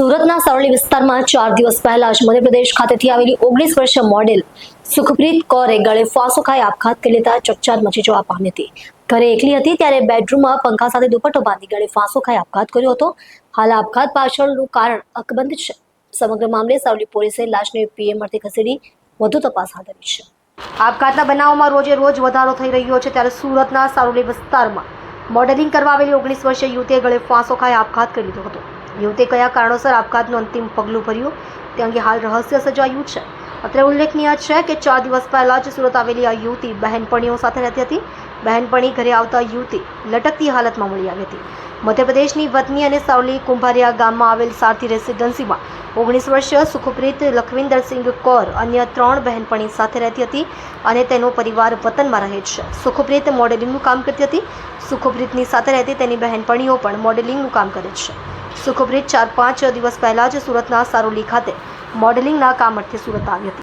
સુરતના સારોલી વિસ્તારમાં ચાર દિવસ પહેલા જ મધ્યપ્રદેશ ખાતેથી આવેલી ઓગણીસ વર્ષીય મોડેલ સુખપ્રીત કૌરે ગળે ફાંસો ખાઈ આપઘાત કરી લેતા ચકચાર મચી જવા પામી હતી. ઘરે એકલી હતી ત્યારે બેડરૂમમાં પંખા સાથે દુપટ્ટો બાંધી ગળે ફાંસો ખાઈ આપઘાત કર્યો હતો. હાલ આપઘાત પાછળનું કારણ અકબંધ છે. સમગ્ર મામલે સારોલી પોલીસે લાશને પીએમ અર્થે ખસેડી વધુ તપાસ હાથ ધરી છે. આપઘાતના બનાવમાં રોજે રોજ વધારો થઈ રહ્યો છે ત્યારે સુરતના સારોલી વિસ્તારમાં મોડેલિંગ કરવા આવેલી ઓગણીસ વર્ષીય યુવતીએ ગળે ફાંસો ખાઈ આપઘાત કરી લીધો હતો. યુવતીએ કયા કારણોસર આપઘાતનું અંતિમ પગલું ભર્યું? તે અંગે હાલ રહસ્ય સજાયું છે. અત્રે ઉલ્લેખનીય છે કે ચાર દિવસ પહેલાં જ સુરત આવેલી આ યુવતી બહેનપણીઓ સાથે રહેતી હતી. બહેનપણી ઘરે આવતા યુવતી લટકતી હાલતમાં મળી આવી હતી. મધ્યપ્રદેશની વતની અને સાવલી કુંભારિયા ગામમાં આવેલ સારથી રેસિડન્સીમાં ઓગણીસ વર્ષીય સુખપ્રીત લખવિંદરસિંહ કૌર અન્ય ત્રણ બહેનપણી સાથે રહેતી હતી અને તેનો પરિવાર વતનમાં રહે છે. સુખપ્રીત મોડેલિંગનું કામ કરતી હતી. સુખપ્રીતની સાથે રહેતી તેની બહેનપણીઓ પણ મોડેલિંગનું કામ કરે છે. સુખપ્રીત ચાર પાંચ દિવસ પહેલા જ સુરતના સારોલી ખાતે મોડેલિંગના કામ અર્થે સુરત આવી હતી.